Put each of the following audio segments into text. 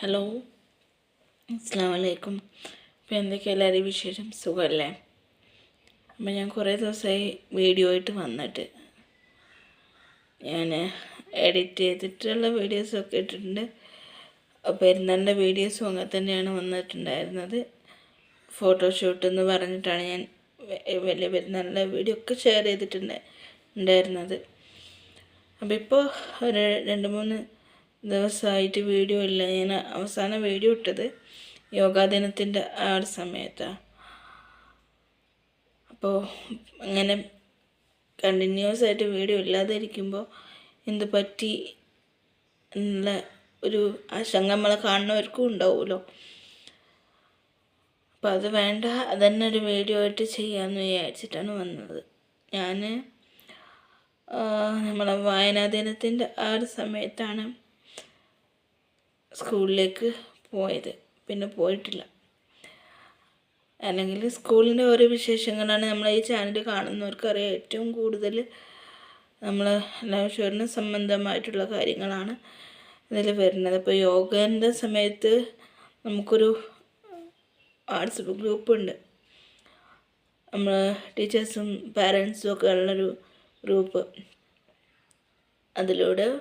Hello അസ്സാം വലൈക്കും ഇപ്പം എന്തൊക്കെ എല്ലാവരും വിശേഷം? സുഖമല്ലേ അപ്പം ഞാൻ കുറേ ദിവസമായി വീഡിയോ ആയിട്ട് വന്നിട്ട്. ഞാൻ എഡിറ്റ് ചെയ്തിട്ടുള്ള വീഡിയോസൊക്കെ ഇട്ടിട്ടുണ്ട്. പെരുന്നാളിന്റെ വീഡിയോസും അങ്ങനെ തന്നെയാണ് വന്നിട്ടുണ്ടായിരുന്നത്. ഫോട്ടോഷൂട്ട് എന്ന് പറഞ്ഞിട്ടാണ് ഞാൻ വലിയ പെരുന്നാളിന്റെ വീഡിയോ ഒക്കെ ഷെയർ ചെയ്തിട്ടുണ്ട് ഉണ്ടായിരുന്നത് അപ്പോൾ ഇപ്പോൾ ഒരു രണ്ട് മൂന്ന് ദിവസമായിട്ട് വീഡിയോ ഇല്ല. ഞാൻ അവസാന വീഡിയോ ഇട്ടത് യോഗാ ദിനത്തിന്റെ ആ ഒരു സമയത്താണ് അപ്പോൾ അങ്ങനെ കണ്ടിന്യൂസ് ആയിട്ട് വീഡിയോ ഇല്ലാതെ ഇരിക്കുമ്പോൾ എന്ത് പറ്റി എന്നുള്ള ഒരു ആശങ്ക നമ്മളെ കാണുന്നവർക്കും ഉണ്ടാവുമല്ലോ. അപ്പോൾ അത് വേണ്ട. അതന്നെ ഒരു വീഡിയോ ആയിട്ട് ചെയ്യാമെന്ന് വിചാരിച്ചിട്ടാണ് വന്നത്. ഞാൻ നമ്മളെ വായനാ ദിനത്തിന്റെ ആ ഒരു സമയത്താണ് സ്കൂളിലേക്ക് പോയത്. പിന്നെ പോയിട്ടില്ല. അല്ലെങ്കിൽ സ്കൂളിന്റെ ഓരോ വിശേഷങ്ങളാണ് നമ്മൾ ഈ ചാനൽ കാണുന്നവർക്കറിയാം ഏറ്റവും കൂടുതൽ നമ്മൾ ലൈഫ് സംബന്ധമായിട്ടുള്ള കാര്യങ്ങളാണ് ഇതിൽ വരുന്നത്. അപ്പോൾ യോഗേന്റെ സമയത്ത് നമുക്കൊരു വാട്സപ്പ് ഗ്രൂപ്പുണ്ട്. നമ്മൾ ടീച്ചേഴ്സും പാരൻസും ഒക്കെ ഉള്ളൊരു ഗ്രൂപ്പ്. അതിലൂടെ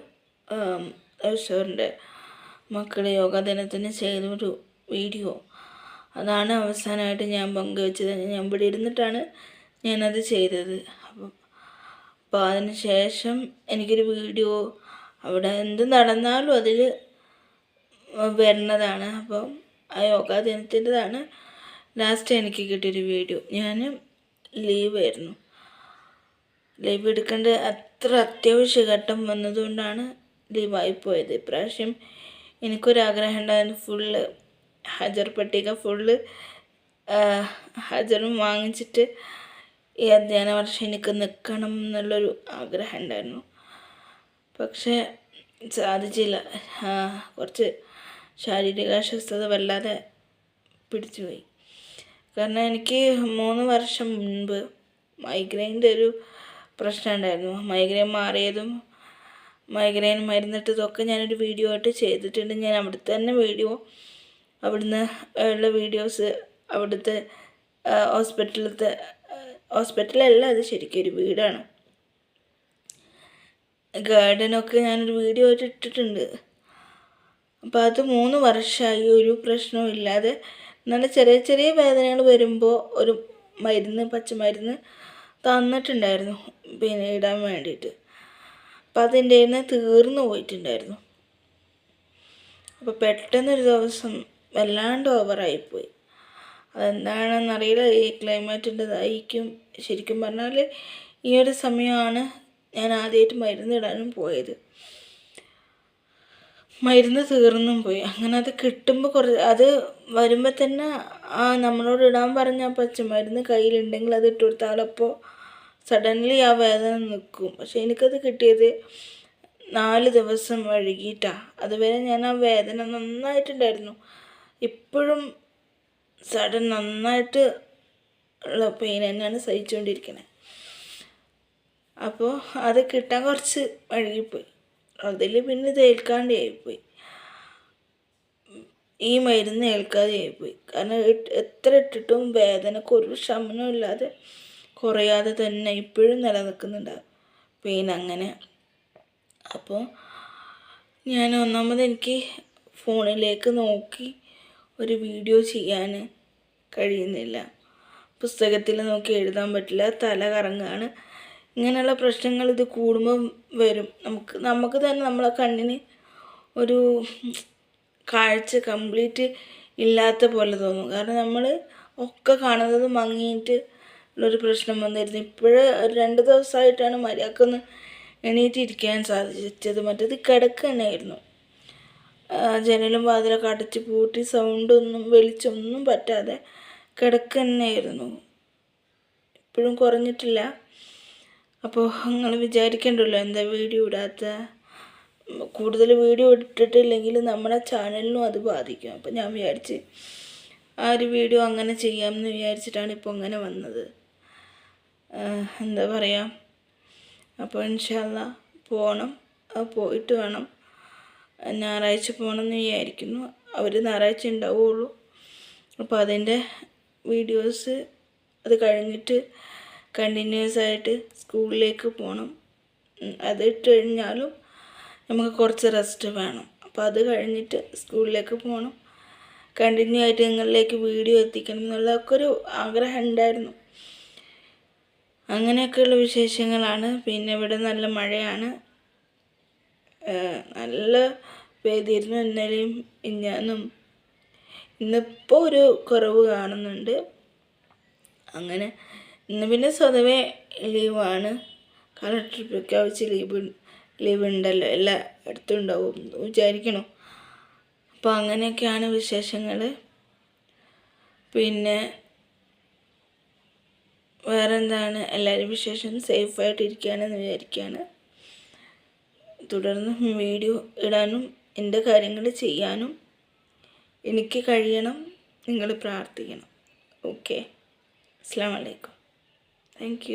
ഈശ്വറിന്റെ മക്കൾ യോഗ ദിനത്തിന് ചെയ്തൊരു വീഡിയോ. അതാണ് അവസാനമായിട്ട് ഞാൻ പങ്കുവെച്ചത്. ഞാൻ ഇവിടെ ഇരുന്നിട്ടാണ് ഞാനത് ചെയ്തത്. അപ്പം അപ്പോൾ അതിന് ശേഷം എനിക്കൊരു വീഡിയോ അവിടെ എന്ത് നടന്നാലും അതിൽ വരുന്നതാണ്. അപ്പം ആ യോഗ ദിനത്തിന്റെതാണ് ലാസ്റ്റ് എനിക്ക് കിട്ടിയൊരു വീഡിയോ. ഞാൻ ലീവായിരുന്നു ലീവ് എടുക്കേണ്ട അത്ര അത്യാവശ്യ ഘട്ടം വന്നതുകൊണ്ടാണ് ലീവായി പോയത്. ഇപ്രാവശ്യം എനിക്കൊരാഗ്രഹം ഉണ്ടായിരുന്നു ഫുള്ള് ഹജർ പട്ടിക ഫുള്ള് ഹജറും വാങ്ങിച്ചിട്ട് ഈ അധ്യയന വർഷം എനിക്ക് നിൽക്കണം എന്നുള്ളൊരു ആഗ്രഹം ഉണ്ടായിരുന്നു പക്ഷേ സാധിച്ചില്ല. കുറച്ച് ശാരീരിക അസ്വസ്ഥത വല്ലാതെ പിടിച്ചുപോയി. കാരണം എനിക്ക് മൂന്ന് വർഷം മുൻപ് മൈഗ്രെയിന്റെ ഒരു പ്രശ്നം ഉണ്ടായിരുന്നു മൈഗ്രെയിൻ മാറിയതും മൈഗ്രെയിൻ മരുന്നിട്ടതൊക്കെ ഞാനൊരു വീഡിയോ ആയിട്ട് ചെയ്തിട്ടുണ്ട്. ഞാൻ അവിടുത്തെ തന്നെ വീഡിയോ അവിടുന്ന് ഉള്ള വീഡിയോസ് അവിടുത്തെ ഹോസ്പിറ്റലത്തെ ഹോസ്പിറ്റലല്ല അത് ശരിക്കും ഒരു വീടാണ്. ഗാർഡനൊക്കെ ഞാനൊരു വീഡിയോ ആയിട്ട് ഇട്ടിട്ടുണ്ട്. അപ്പോൾ അത് മൂന്ന് വർഷമായി ഒരു പ്രശ്നവും ഇല്ലാതെ. നല്ല ചെറിയ ചെറിയ വേദനകൾ വരുമ്പോൾ ഒരു മരുന്ന് പച്ചമരുന്ന് തന്നിട്ടുണ്ടായിരുന്നു പിന്നെ ഇടാൻ വേണ്ടിയിട്ട്. അപ്പം അതിന്റെ നിന്ന് തീർന്നു പോയിട്ടുണ്ടായിരുന്നു. അപ്പോൾ പെട്ടെന്നൊരു ദിവസം വല്ലാണ്ട് ഓവറായിപ്പോയി അതെന്താണെന്നറിയില്ല ഈ ക്ലൈമറ്റിന്റെതായിരിക്കും ശരിക്കും പറഞ്ഞാൽ ഈ ഒരു സമയമാണ് ഞാൻ ആദ്യമായിട്ട് മരുന്നിടാനും പോയത്. മരുന്ന് തീർന്നും പോയി. അങ്ങനെ അത് കിട്ടുമ്പോൾ കുറച്ച് അത് വരുമ്പോൾ തന്നെ ആ നമ്മളോട് ഇടാൻ പറഞ്ഞ പച്ച പച്ചമരുന്ന് കയ്യിലുണ്ടെങ്കിൽ അത് ഇട്ട് കൊടുത്താലപ്പോൾ സഡൻലി ആ വേദന നിൽക്കും. പക്ഷെ എനിക്കത് കിട്ടിയത് നാല് ദിവസം വഴുകിയിട്ടാണ് അതുവരെ ഞാൻ ആ വേദന നന്നായിട്ടുണ്ടായിരുന്നു. ഇപ്പോഴും സഡൻ നന്നായിട്ട് ഉള്ള പെയിൻ തന്നെയാണ് സഹിച്ചുകൊണ്ടിരിക്കുന്നത് അപ്പോൾ അത് കിട്ടാൻ കുറച്ച് വഴുകിപ്പോയി. അതിൽ പിന്നെ ഇത് ഏൽക്കാണ്ടേ ആയിപ്പോയി. ഈ മരുന്ന് ഏൽക്കാതെ ആയിപ്പോയി. കാരണം എത്ര ഇട്ടിട്ടും വേദനക്ക് ഒരു ശമനവും ഇല്ലാതെ കുറയാതെ തന്നെ ഇപ്പോഴും നിലനിൽക്കുന്നുണ്ടാവും പെയിൻ അങ്ങനെ. അപ്പോൾ ഞാൻ ഒന്നാമത് എനിക്ക് ഫോണിലേക്ക് നോക്കി ഒരു വീഡിയോ ചെയ്യാൻ കഴിയുന്നില്ല. പുസ്തകത്തിൽ നോക്കി എഴുതാൻ പറ്റില്ല. തല കറങ്ങാണ്. ഇങ്ങനെയുള്ള പ്രശ്നങ്ങൾ ഇത് കൂടുമ്പം വരും. നമുക്ക് നമുക്ക് തന്നെ നമ്മളെ കണ്ണിന് ഒരു കാഴ്ച കംപ്ലീറ്റ് ഇല്ലാത്ത പോലെ തോന്നും. കാരണം നമ്മൾ ഒക്കെ കാണുന്നത് മങ്ങിയിട്ട് ഉള്ളൊരു പ്രശ്നം വന്നിരുന്നു. ഇപ്പോഴ് ഒരു രണ്ട് ദിവസമായിട്ടാണ് മര്യാദക്കൊന്ന് എണീറ്റിരിക്കാൻ സാധിച്ചത്. മറ്റേത് കിടക്ക തന്നെയായിരുന്നു ജനലും വാതിലൊക്കെ അടച്ച് പൂട്ടി സൗണ്ടൊന്നും വെളിച്ചൊന്നും പറ്റാതെ കിടക്ക തന്നെയായിരുന്നു ഇപ്പോഴും കുറഞ്ഞിട്ടില്ല. അപ്പോൾ നിങ്ങൾ വിചാരിക്കണ്ടല്ലോ എന്താ വീഡിയോ ഇടാത്ത? കൂടുതൽ വീഡിയോ ഇട്ടിട്ടില്ലെങ്കിൽ നമ്മുടെ ചാനലിനും അത് ബാധിക്കും. അപ്പോൾ ഞാൻ വിചാരിച്ച് ആ ഒരു വീഡിയോ അങ്ങനെ ചെയ്യാമെന്ന് വിചാരിച്ചിട്ടാണ് ഇപ്പോൾ അങ്ങനെ വന്നത്. എന്താ പറയുക അപ്പോൾ ഇൻഷാല്ല പോകണം പോയിട്ട് വേണം. ഞായറാഴ്ച പോകണമെന്ന് വിചാരിക്കുന്നു. അവർ ഞായറാഴ്ച ഉണ്ടാവുകയുള്ളൂ അപ്പോൾ അതിന്റെ വീഡിയോസ് അത് കഴിഞ്ഞിട്ട് കണ്ടിന്യൂസ് ആയിട്ട് സ്കൂളിലേക്ക് പോകണം അത് ഇട്ട് കഴിഞ്ഞാലും നമുക്ക് കുറച്ച് റെസ്റ്റ് വേണം. അപ്പോൾ അത് കഴിഞ്ഞിട്ട് സ്കൂളിലേക്ക് പോകണം കണ്ടിന്യൂ ആയിട്ട് നിങ്ങളിലേക്ക് വീഡിയോ എത്തിക്കണം എന്നുള്ളതൊക്കെ ഒരു ആഗ്രഹം ഉണ്ടായിരുന്നു അങ്ങനെയൊക്കെയുള്ള വിശേഷങ്ങളാണ്. പിന്നെ ഇവിടെ നല്ല മഴയാണ്. നല്ല പെയ്തിരുന്നു. ഇന്നലെയും ഇഞ്ഞാന്നും ഇന്നിപ്പോൾ ഒരു കുറവ് കാണുന്നുണ്ട്. അങ്ങനെ ഇന്ന് പിന്നെ സ്വതവേ ലീവാണ്. കാരണം ട്രിപ്പൊക്കെ വെച്ച് ലീവ് ലീവ് ഉണ്ടല്ലോ. എല്ലാ അടുത്തും ഉണ്ടാവും വിചാരിക്കണം. അപ്പോൾ അങ്ങനെയൊക്കെയാണ് വിശേഷങ്ങൾ പിന്നെ വേറെ എന്താണ് എല്ലാവരും വിശേഷം സേഫായിട്ട് ഇരിക്കുകയാണെന്ന് വിചാരിക്കുകയാണ്. തുടർന്ന് വീഡിയോ ഇടാനും എന്റെ കാര്യങ്ങൾ ചെയ്യാനും എനിക്ക് കഴിയണം നിങ്ങൾ പ്രാർത്ഥിക്കണം. ഓക്കെ. അസ്സാം വലൈക്കും താങ്ക്